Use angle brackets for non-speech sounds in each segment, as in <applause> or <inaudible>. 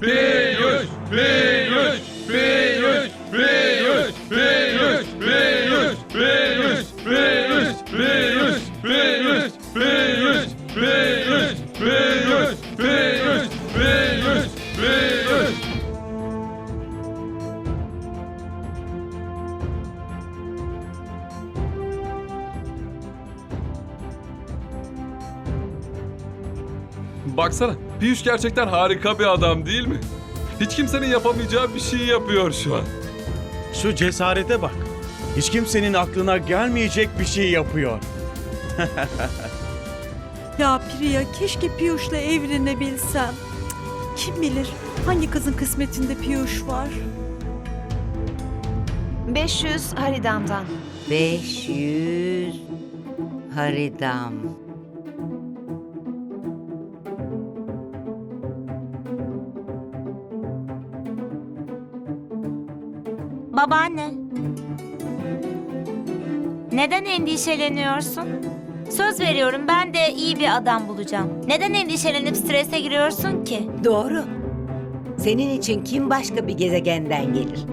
Piyuş, piyuş, piyuş, piyuş, piyuş, piyuş, piyuş, piyuş, piyuş, piyuş, piyuş, piyuş, piyuş, piyuş, piyuş, piyuş. Baksana, Piyuş gerçekten harika bir adam değil mi? Hiç kimsenin yapamayacağı bir şey yapıyor şu an. Şu cesarete bak. Hiç kimsenin aklına gelmeyecek bir şey yapıyor. <laughs> Ya Priya keşke Piyuş'la evlenebilsem. Cık, Kim bilir hangi kızın kısmetinde Piyuş var? 500 Haridam'dan. 500 haridam. Babaanne. Neden endişeleniyorsun? Söz veriyorum ben de iyi bir adam bulacağım. Neden endişelenip strese giriyorsun ki? Doğru. Senin için kim başka bir gezegenden gelir?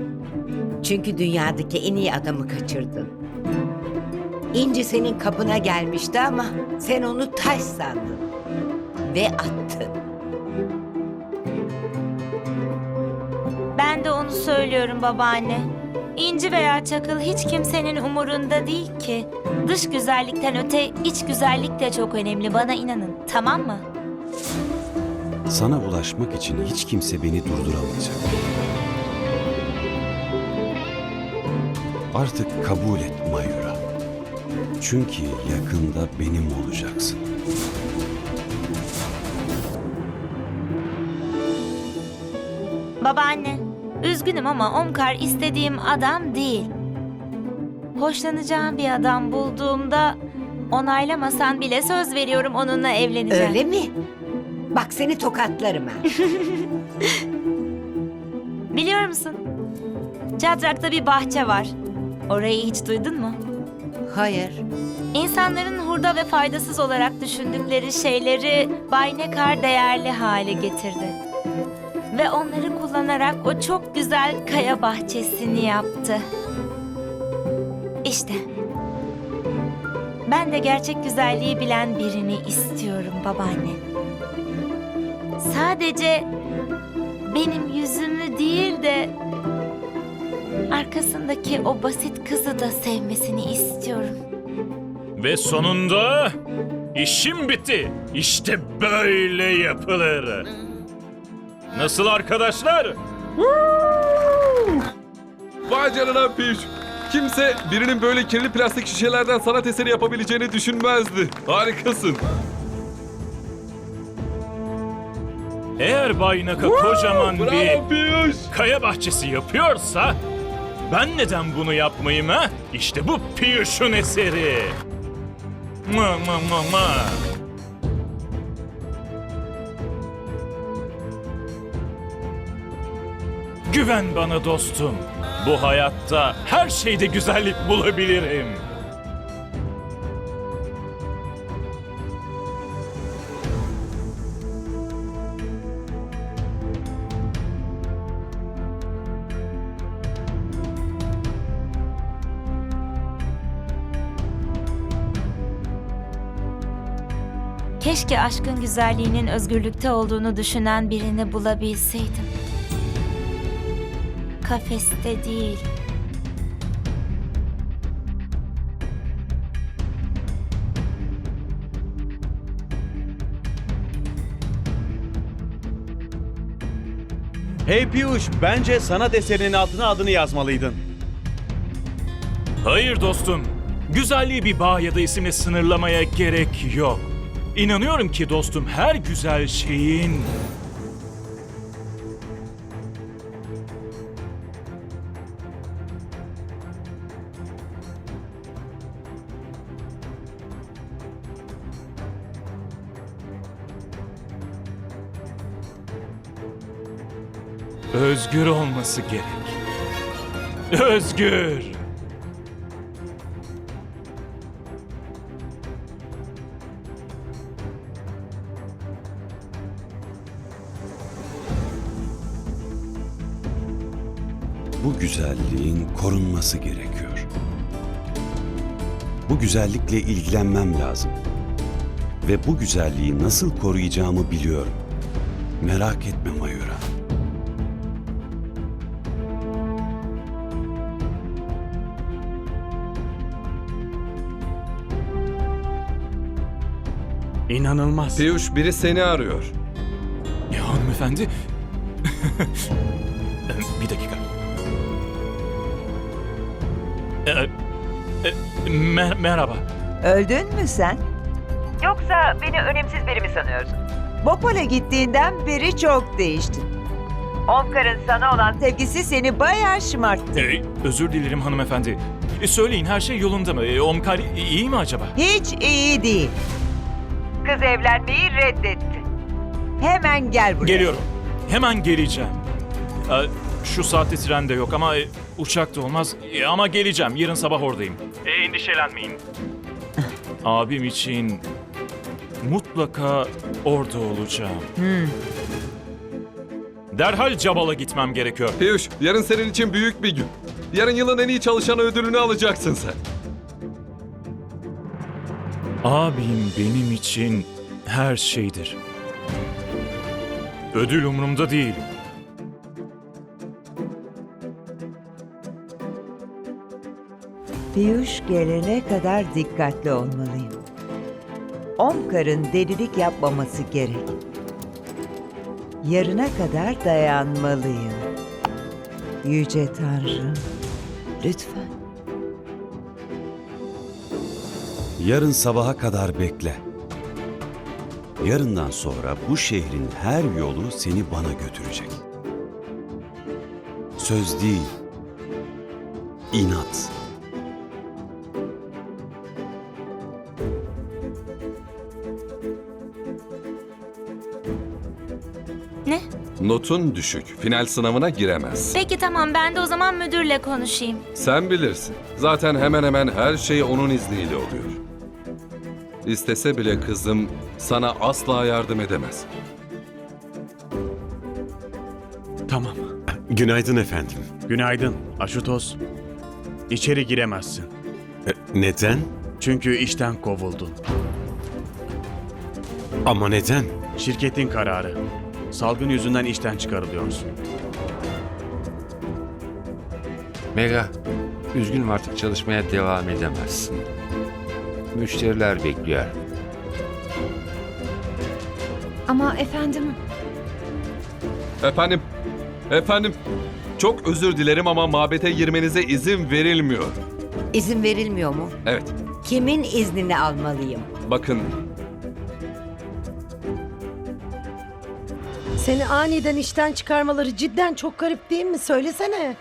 Çünkü dünyadaki en iyi adamı kaçırdın. İnci senin kapına gelmişti ama sen onu taş sandın. Ve attın. Ben de onu söylüyorum babaanne. İnci veya çakıl hiç kimsenin umurunda değil ki. Dış güzellikten öte iç güzellik de çok önemli bana inanın. Tamam mı? Sana ulaşmak için hiç kimse beni durduramayacak. Artık kabul et Mayura. Çünkü yakında benim olacaksın. Babaanne, üzgünüm ama Omkar istediğim adam değil. Hoşlanacağım bir adam bulduğumda onaylamasan bile söz veriyorum onunla evleneceğim. Öyle mi? Bak seni tokatlarım ha. <laughs> Biliyor musun? Çatrak'ta bir bahçe var. Orayı hiç duydun mu? Hayır. İnsanların hurda ve faydasız olarak düşündükleri şeyleri Bay Nekar değerli hale getirdi. Ve onları kullanarak o çok güzel kaya bahçesini yaptı. İşte. Ben de gerçek güzelliği bilen birini istiyorum babaanne. Sadece benim yüzümü değil de arkasındaki o basit kızı da sevmesini istiyorum. Ve sonunda işim bitti. İşte böyle yapılır. Nasıl arkadaşlar? Vay canına Piyuş. Kimse birinin böyle kirli plastik şişelerden sanat eseri yapabileceğini düşünmezdi. Harikasın. Eğer Bay Naka kocaman bir Bravo kaya bahçesi yapıyorsa ben neden bunu yapmayayım ha? İşte bu Piyuş'un eseri. Mı mı mı mı. Güven bana dostum. Bu hayatta her şeyde güzellik bulabilirim. Keşke aşkın güzelliğinin özgürlükte olduğunu düşünen birini bulabilseydim. Kafeste değil. Hey Piyuş, bence sanat eserinin altına adını yazmalıydın. Hayır dostum. Güzelliği bir bağ ya da isimle sınırlamaya gerek yok. İnanıyorum ki dostum her güzel şeyin özgür olması gerek. Özgür. bu güzelliğin korunması gerekiyor. Bu güzellikle ilgilenmem lazım. Ve bu güzelliği nasıl koruyacağımı biliyorum. Merak etme Mayura. İnanılmaz. Piyuş biri seni arıyor. Ya hanımefendi. <laughs> bir dakika. Ee, e, mer- merhaba. Öldün mü sen? Yoksa beni önemsiz biri mi sanıyorsun? Bopal'e gittiğinden beri çok değiştin. Omkar'ın sana olan sevgisi seni bayağı şımarttı. Ee, özür dilerim hanımefendi. E, söyleyin her şey yolunda mı? E, Omkar iyi mi acaba? Hiç iyi değil. Kız evlenmeyi reddetti. Hemen gel buraya. Geliyorum. Hemen geleceğim. Ee, şu saatte tren de yok ama e, uçak da olmaz. E, ama geleceğim. Yarın sabah oradayım. E, endişelenmeyin. <laughs> Abim için mutlaka orada olacağım. Derhal Cabal'a gitmem gerekiyor. Piyuş yarın senin için büyük bir gün. Yarın yılın en iyi çalışanı ödülünü alacaksın sen. Abim benim için her şeydir. Ödül umurumda değil. Piyuş gelene kadar dikkatli olmalıyım. Omkar'ın delilik yapmaması gerek. Yarına kadar dayanmalıyım. Yüce Tanrım, lütfen. Yarın sabaha kadar bekle. Yarından sonra bu şehrin her yolu seni bana götürecek. Söz değil, inat. Ne? Notun düşük. Final sınavına giremez. Peki tamam ben de o zaman müdürle konuşayım. Sen bilirsin. Zaten hemen hemen her şey onun izniyle oluyor. İstese bile kızım sana asla yardım edemez. Tamam. Günaydın efendim. Günaydın Aşutos. İçeri giremezsin. Neden? Çünkü işten kovuldun. Ama neden? Şirketin kararı. Salgın yüzünden işten çıkarılıyorsun. Mega, üzgünüm artık çalışmaya devam edemezsin. Müşteriler bekliyor. Ama efendim Efendim, efendim. Çok özür dilerim ama mabete girmenize izin verilmiyor. İzin verilmiyor mu? Evet, Kimin iznini almalıyım? bakın Seni aniden işten çıkarmaları cidden çok garip değil mi? Söylesene.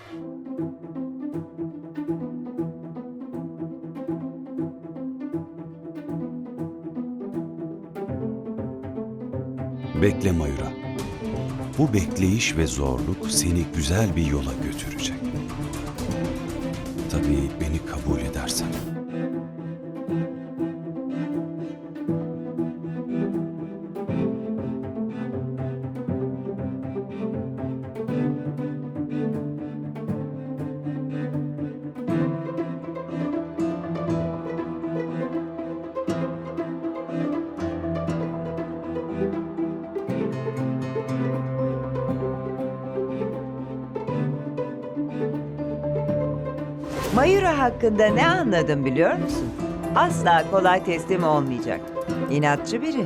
Bekle Mayura. Bu bekleyiş ve zorluk seni güzel bir yola götürecek. Tabii beni kabul edersen. Mayura hakkında ne anladım biliyor musun? Asla kolay teslim olmayacak. İnatçı biri.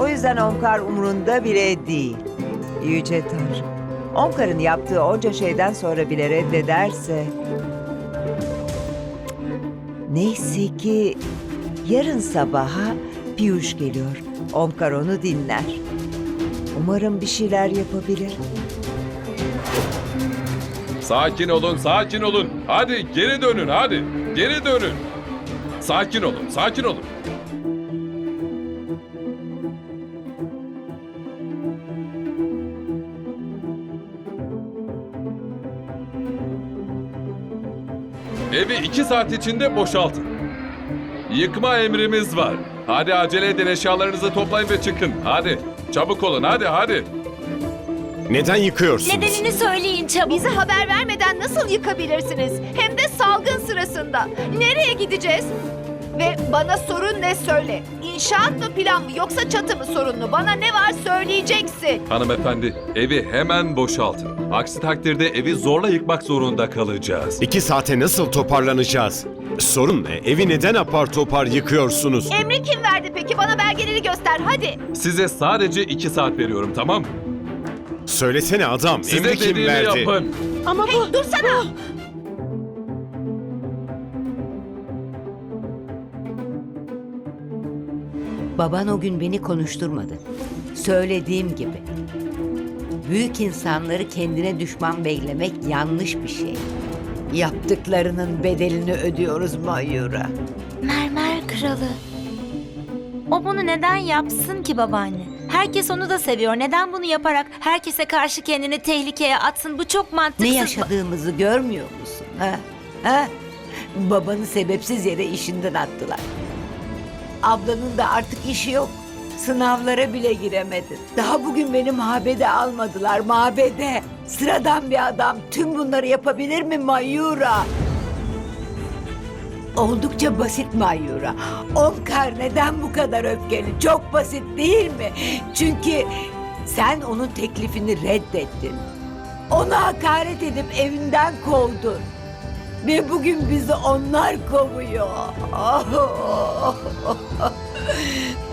O yüzden Omkar umrunda bile değil. Yüce Tanrım. Omkar'ın yaptığı onca şeyden sonra bile reddederse... Neyse ki yarın sabaha Piyuş geliyor. Omkar onu dinler. Umarım bir şeyler yapabilir. Sakin olun, sakin olun. Hadi geri dönün, hadi. Geri dönün. Sakin olun, sakin olun. Evi iki saat içinde boşaltın. Yıkma emrimiz var. Hadi acele edin eşyalarınızı toplayın ve çıkın. Hadi. Çabuk olun hadi hadi. Neden yıkıyorsunuz? Nedenini söyleyin çabuk. Bize haber vermeden nasıl yıkabilirsiniz? Hem de salgın sırasında. Nereye gideceğiz? Ve bana sorun ne söyle. İnşaat mı plan mı yoksa çatı mı sorunlu? Bana ne var söyleyeceksin. Hanımefendi, evi hemen boşaltın. Aksi takdirde evi zorla yıkmak zorunda kalacağız. İki saate nasıl toparlanacağız? Sorun ne? Evi neden apar topar yıkıyorsunuz? Emri kim verdi peki? Bana belgeleri göster hadi. Size sadece iki saat veriyorum, tamam mı? Söylesene adam. Size Emri kim verdi? yapın. Ama bu... Dursana. Baban o gün beni konuşturmadı. Söylediğim gibi. Büyük insanları kendine düşman beklemek yanlış bir şey. Yaptıklarının bedelini ödüyoruz Mayura. Mermer kralı. O bunu neden yapsın ki babaanne? Herkes onu da seviyor. Neden bunu yaparak herkese karşı kendini tehlikeye atsın? Bu çok mantıksız. Ne yaşadığımızı görmüyor musun? Ha? Ha? Babanı sebepsiz yere işinden attılar. Ablanın da artık işi yok. Sınavlara bile giremedi. Daha bugün beni mabede almadılar. Mabede. Sıradan bir adam tüm bunları yapabilir mi Mayura? Oldukça basit Mayura. Omkar neden bu kadar öfkeli? Çok basit değil mi? Çünkü sen onun teklifini reddettin. Ona hakaret edip evinden kovdun. Ve bugün bizi onlar kovuyor.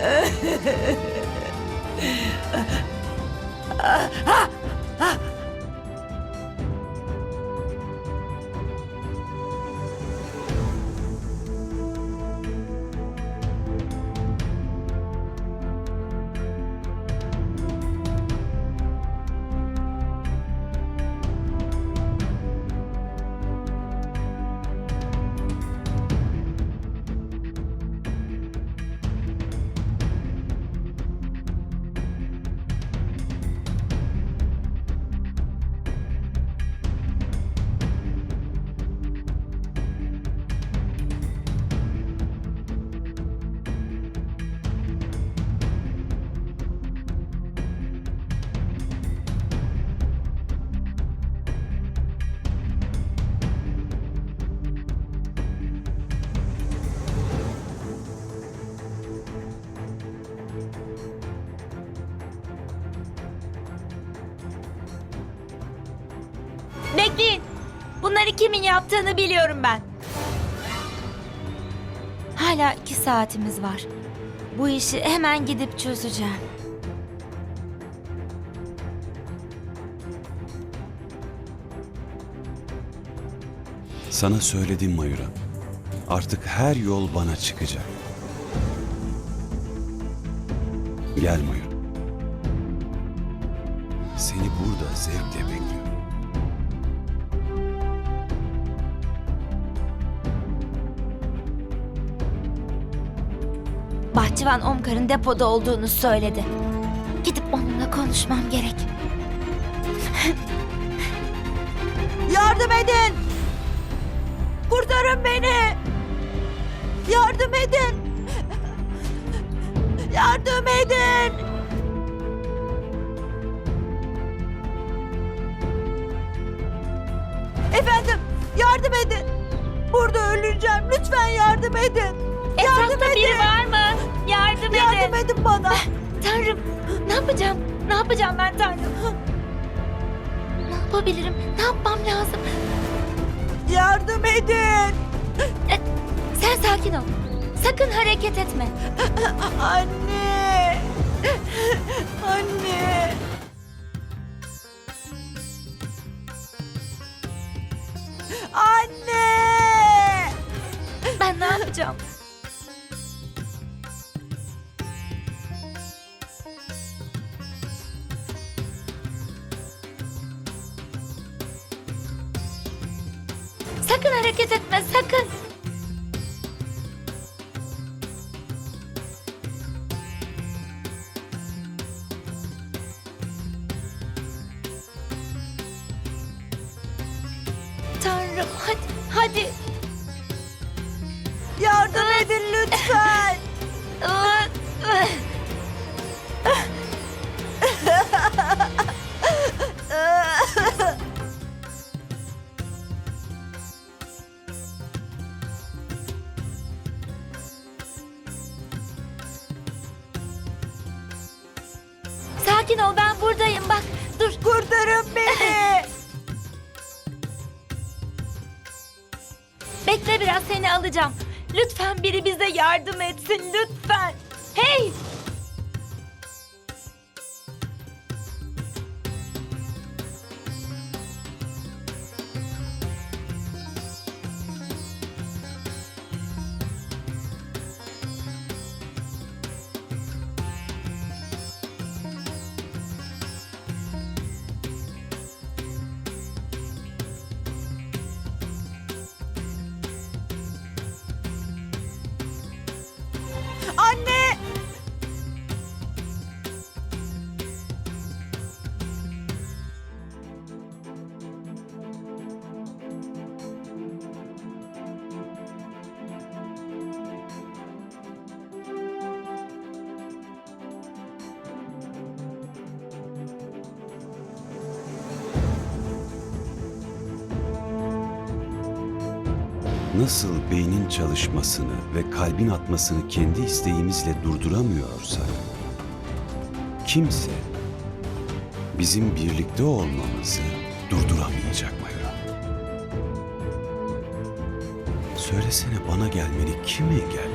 <laughs> Bekleyin. Kimin yaptığını biliyorum ben. Hala iki saatimiz var. Bu işi hemen gidip çözeceğim. Sana söyledim Mayura. Artık her yol bana çıkacak. Gel Mayura. Seni burada zevkle Bahçıvan Omkar'ın depoda olduğunu söyledi. Gidip onunla konuşmam gerek. Yardım edin! Kurtarın beni! Yardım edin! Yardım edin! Efendim, yardım edin! Burada öleceğim. Lütfen yardım edin. Etrafta biri var mı? Yardım edin. Yardım edin bana. Tanrım ne yapacağım? Ne yapacağım ben Tanrım? Ne yapabilirim? Ne yapmam lazım? Yardım edin. Sen sakin ol. Sakın hareket etme. Anne. Anne. Anne. Ben ne yapacağım? Sakın. Tanrım, hadi, hadi. Yardım edin lütfen. Yardım etsin lütfen. Nasıl beynin çalışmasını ve kalbin atmasını kendi isteğimizle durduramıyorsak, kimse bizim birlikte olmamızı durduramayacak Mayura. Söylesene bana gelmeni kim engelliyor?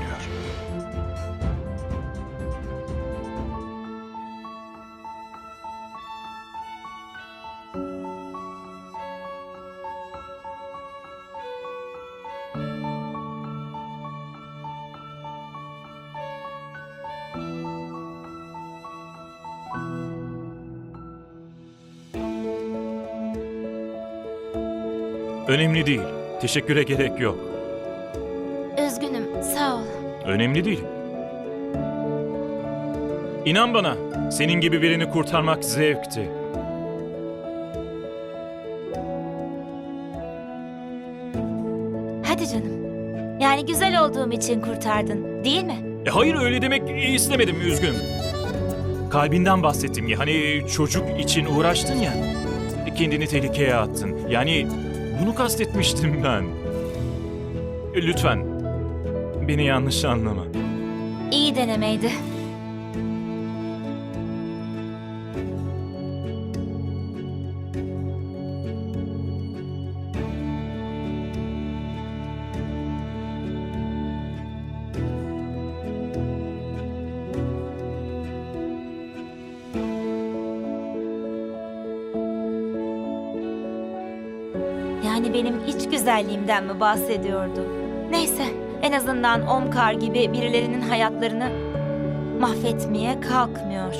Önemli değil. Teşekküre gerek yok. Üzgünüm sağ ol. Önemli değil. İnan bana, senin gibi birini kurtarmak zevkti. Hadi canım. Yani güzel olduğum için kurtardın değil mi? E hayır öyle demek istemedim, üzgünüm. Kalbinden bahsettim ya, hani çocuk için uğraştın ya. Kendini tehlikeye attın. Yani bunu kastetmiştim ben. Lütfen, beni yanlış anlama. İyi denemeydi. Yani benim iç güzelliğimden mi bahsediyordu? Neyse, en azından Omkar gibi birilerinin hayatlarını mahvetmeye kalkmıyor.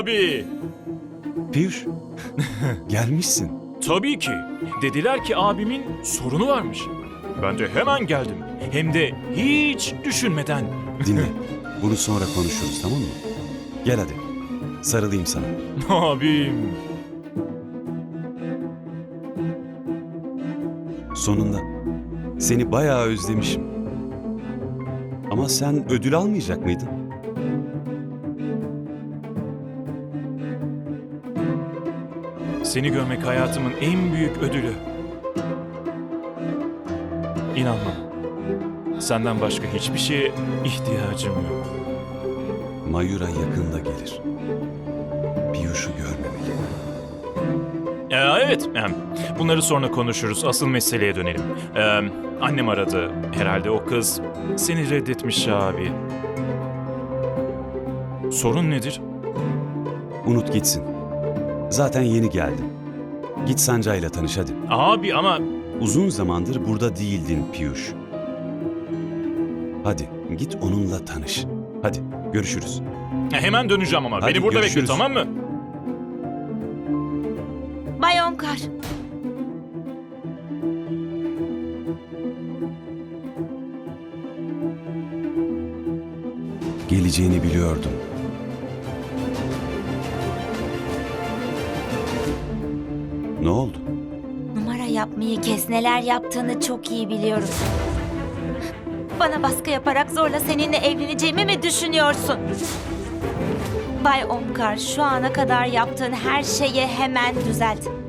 Abi? Piyuş, <laughs> gelmişsin. Tabii ki. Dediler ki abimin sorunu varmış. Ben de hemen geldim. Hem de hiç düşünmeden. Dinle, bunu sonra konuşuruz tamam mı? Gel hadi, sarılayım sana. <laughs> Abim. Sonunda. Seni bayağı özlemişim. Ama sen ödül almayacak mıydın? Seni görmek hayatımın en büyük ödülü. İnanma. Senden başka hiçbir şeye ihtiyacım yok. Mayura yakında gelir. Piyuş'u görmemeli. Ee, evet, em, bunları sonra konuşuruz. Asıl meseleye dönelim. Ee, annem aradı. Herhalde o kız seni reddetmiş abi. Sorun nedir? Unut gitsin. Zaten yeni geldim. Git Sancay'la tanış hadi. Abi ama Uzun zamandır burada değildin Piyuş. Hadi git onunla tanış. Hadi görüşürüz. hemen döneceğim ama. Hadi, Beni burada bekle görüşürüz. tamam mı? Bay Omkar, Geleceğini biliyordum. Yapmayı kes neler yaptığını çok iyi biliyorum. Bana baskı yaparak zorla seninle evleneceğimi mi düşünüyorsun? Bay Omkar şu ana kadar yaptığın her şeyi hemen düzelt.